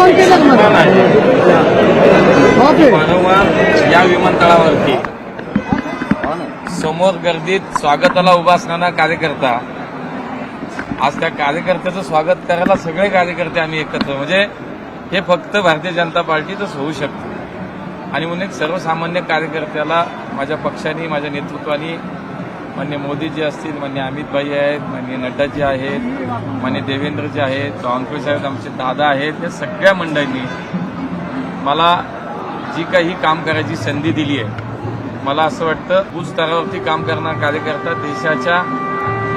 कोण केलं बापरे. वारंवार या विमानतळावरती. समोर गर्दीत स्वागताला उभा असणारा कार्यकर्ता. आज त्या कार्यकर्त्याचं स्वागत करायला सगळे कार्यकर्ते आम्ही एकत्र. म्हणजे हे फक्त भारतीय जनता पार्टीतच होऊ शकतं. आणि म्हणून एक सर्वसामान्य कार्यकर्त्याला माझ्या पक्षाने माझ्या नेतृत्वाने मान्य मोदीजी असतील मान्य अमितभाई आहेत मान्य नड्डाजी आहेत मान्य देवेंद्रजी आहेत बावनकुळे साहेब आमचे दादा आहेत या सगळ्या मंडळींनी मला जी काही काम करायची संधी दिली आहे मला असं वाटतं बूथ स्तरावरती काम करणार कार्यकर्ता देशाच्या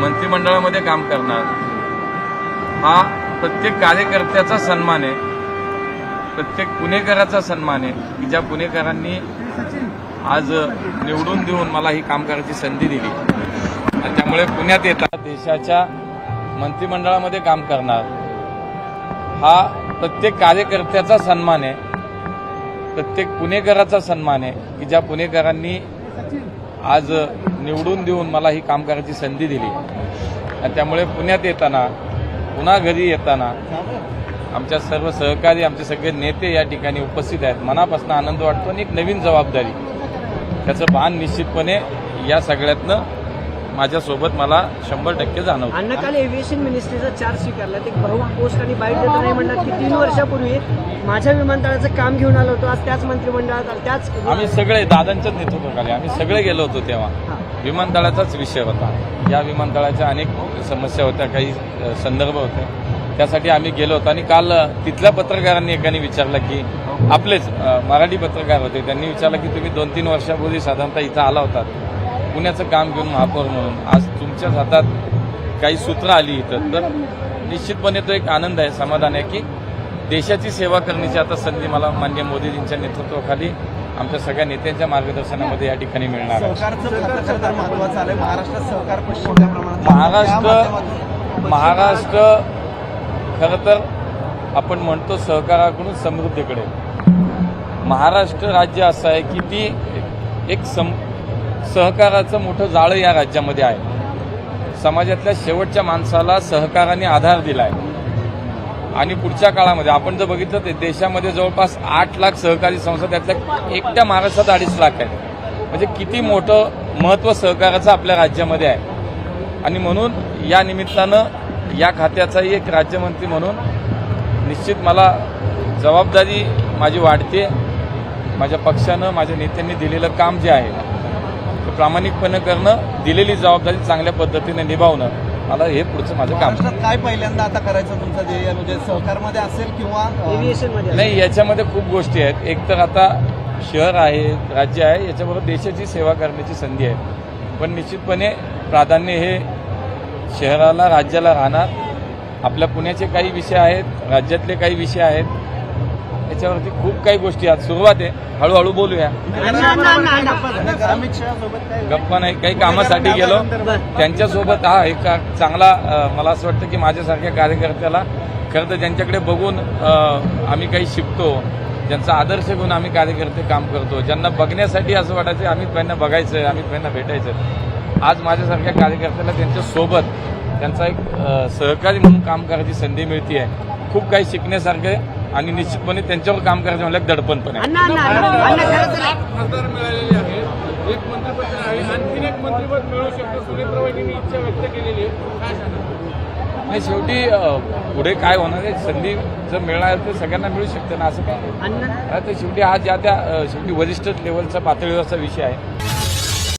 मंत्रिमंडळामध्ये काम करणार. हा प्रत्येक कार्यकर्त्याचा सन्मान आहे प्रत्येक पुणेकराचा सन्मान आहे की ज्या पुणेकरांनी आज निवडून देऊन मला ही काम करायची संधी दिली. आणि त्यामुळे पुण्यात येतात. देशाच्या मंत्रिमंडळामध्ये काम करणार. हा प्रत्येक कार्यकर्त्याचा सन्मान आहे. प्रत्येक पुणेकराचा सन्मान आहे. की ज्या पुणेकरांनी आज निवडून देऊन मला ही काम करायची संधी दिली. आणि त्यामुळे पुण्यात येताना पुन्हा घरी येताना आमच्या सर्व सहकारी आमचे सगळे नेते या ठिकाणी उपस्थित आहेत. मनापासून आनंद वाटतो आणि एक नवीन जबाबदारी. त्याचं भान निश्चितपणे या सगळ्यातनं माझ्यासोबत मला शंभर टक्के जाणवतं. अण्णा काल एव्हिएशन मिनिस्ट्रीचा चार्ज स्वीकारला. ते भाऊ पोस्ट आणि बाईट देताना हे म्हणतात की तीन वर्षापूर्वी माझ्या विमानतळाचं काम घेऊन आलो होतो. आज त्याच मंत्रिमंडळात त्याच आम्ही सगळे दादांच्याच नेतृत्वाखाली आम्ही सगळे गेलो होतो तेव्हा. विमानतळाचाच विषय होता. या विमानतळाच्या अनेक समस्या होत्या काही संदर्भ होते. त्यासाठी आम्ही गेलो होतो आणि काल तिथल्या पत्रकारांनी एकाने विचारलं की आपलेच मराठी पत्रकार होते त्यांनी विचारलं की तुम्ही दोन तीन वर्षापूर्वी साधारणतः इथं आला होतात. पुण्याचं काम घेऊन महापौर म्हणून. आज तुमच्याच हातात काही सूत्र आली इथं. तर निश्चितपणे तो एक आनंद आहे समाधान आहे की देशाची सेवा करण्याची आता संधी मला मान्य मोदीजींच्या नेतृत्वाखाली आमच्या सगळ्या नेत्यांच्या मार्गदर्शनामध्ये या ठिकाणी मिळणार आहे. महाराष्ट्र महाराष्ट्र खरं तर आपण म्हणतो सहकाराकडून समृद्धीकडे. महाराष्ट्र राज्य असं आहे की ती एक सम सहकाराचं मोठं जाळं या राज्यामध्ये आहे. समाजातल्या शेवटच्या माणसाला सहकाराने आधार दिला आहे आणि पुढच्या काळामध्ये आपण जर बघितलं तर देशामध्ये जवळपास आठ लाख सहकारी संस्था त्यातल्या एकट्या महाराष्ट्रात अडीच लाख आहेत. म्हणजे किती मोठं महत्त्व सहकाराचं आपल्या राज्यामध्ये आहे. आणि म्हणून या निमित्तानं या खात्याचाही एक राज्यमंत्री म्हणून निश्चित मला जबाबदारी माझी वाढते. माझ्या पक्षानं माझ्या नेत्यांनी दिलेलं काम जे आहे ते प्रामाणिकपणे करणं दिलेली जबाबदारी चांगल्या पद्धतीने निभावणं मला हे पुढचं माझं काम काय पहिल्यांदा आता करायचं तुमचं ध्येय? म्हणजे सहकारमध्ये असेल किंवा अं, एव्हिएशनमध्ये नाही याच्यामध्ये खूप गोष्टी आहेत. एक तर आता शहर आहे राज्य आहे याच्याबरोबर देशाची सेवा करण्याची संधी आहे. पण निश्चितपणे प्राधान्य हे शहराला राज्याला राहणार. आपल्या पुण्याचे काही विषय आहेत राज्यातले काही विषय आहेत. याच्यावरती खूप काही गोष्टी आहेत. सुरुवात आहे. हळूहळू बोलूया. गप्पा नाही काही कामासाठी गेलो. त्यांच्यासोबत हा एक चांगला मला असं वाटतं की माझ्यासारख्या कार्यकर्त्याला खरं तर ज्यांच्याकडे बघून आम्ही काही शिकतो ज्यांचा आदर्श घेऊन आम्ही कार्यकर्ते काम करतो ज्यांना बघण्यासाठी असं वाटायचं अमित भाईंना बघायचं अमित भाईंना भेटायचं आज माझ्यासारख्या कार्यकर्त्याला त्यांच्यासोबत त्यांचा एक सहकारी म्हणून काम करायची संधी मिळते आहे खूप काही शिकण्यासारखं आहे आणि निश्चितपणे त्यांच्यावर काम करायचं म्हणलं दडपण पण आहे तर खासदार मिळालेले एक मंत्रिपद आहे. आणखीन एक मंत्रिपद मिळू शकतं वहिनींनी इच्छा व्यक्त केलेली आहे. काय सांगा नाही शेवटी पुढे काय होणार आहे? संधी जर मिळणार तर सगळ्यांना मिळू शकते ना असं काय? नाही. आता शेवटी हा ज्या त्या शेवटी वरिष्ठ लेवलचा पातळीवरचा विषय आहे.